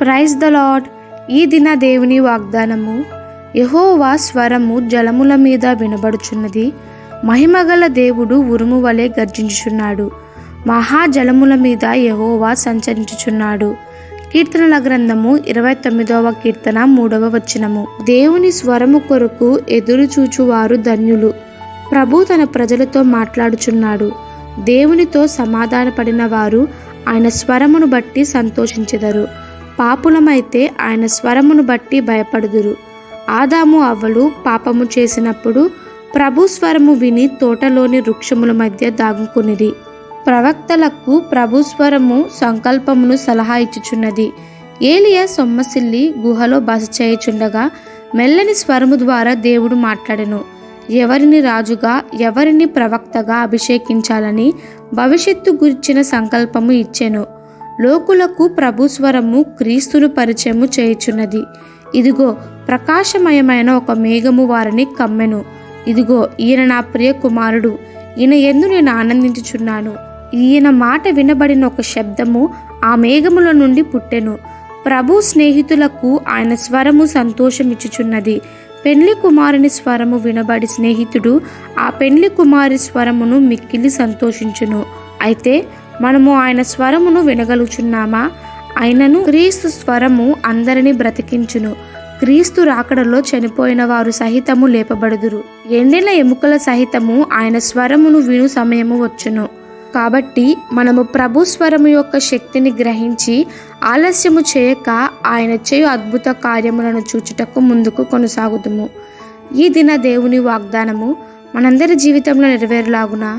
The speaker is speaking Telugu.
ప్రైజ్ ద లాడ్ ఈ దిన దేవుని వాగ్దానము యహోవా స్వరము జలముల మీద వినబడుచున్నది. మహిమగల దేవుడు ఉరుము వలె గర్జించుచున్నాడు. మహాజలముల మీద యహోవా సంచరించుచున్నాడు. కీర్తనల గ్రంథము ఇరవై తొమ్మిదవ కీర్తన మూడవ వచనము. దేవుని స్వరము కొరకు ఎదురుచూచువారు ధన్యులు. ప్రభు తన ప్రజలతో మాట్లాడుచున్నాడు. దేవునితో సమాధానపడిన వారు ఆయన స్వరమును బట్టి సంతోషించెదరు. పాపులమైతే ఆయన స్వరమును బట్టి భయపడుదురు. ఆదాము అవ్వలు పాపము చేసినప్పుడు ప్రభు స్వరము విని తోటలోని వృక్షముల మధ్య దాగుకునిది ప్రవక్తలకు ప్రభు స్వరము సంకల్పమును సలహా ఇచ్చుచున్నది. ఏలియా సొమ్మసిల్లి గుహలో బస చేయుచుండగా మెల్లని స్వరము ద్వారా దేవుడు మాట్లాడెను. ఎవరిని రాజుగా ఎవరిని ప్రవక్తగా అభిషేకించాలని భవిష్యత్తు గురించిన సంకల్పము ఇచ్చెను. లోకులకు ప్రభు స్వరము క్రీస్తును పరిచయము చేయుచున్నది. ఇదిగో ప్రకాశమయమైన ఒక మేఘము వారిని కమ్మెను. ఇదిగో ఈయన నా ప్రియ కుమారుడు. ఈయన ఎందు నేను ఆనందించుచున్నాను. ఈయన మాట వినబడిన ఒక శబ్దము ఆ మేఘముల నుండి పుట్టెను. ప్రభు స్నేహితులకు ఆయన స్వరము సంతోషమిచ్చుచున్నది. పెండ్లి కుమారుని స్వరము వినబడి స్నేహితుడు ఆ పెండ్లి కుమారి స్వరమును మిక్కిలి సంతోషించును. అయితే మనము ఆయన స్వరమును వినగలుగుచున్నామా అయినను క్రీస్తు స్వరము అందరినీ బ్రతికించును. క్రీస్తు రాకడలో చనిపోయిన వారు సహితము లేపబడుదురు. ఎండిన ఎముకల సహితము ఆయన స్వరమును విను సమయము వచ్చును. కాబట్టి మనము ప్రభు స్వరము యొక్క శక్తిని గ్రహించి ఆలస్యము చేయక ఆయన చేయు అద్భుత కార్యములను చూచుటకు ముందుకు కొనసాగుదుము. ఈ దిన దేవుని వాగ్దానము మనందరి జీవితంలో నెరవేరులాగున?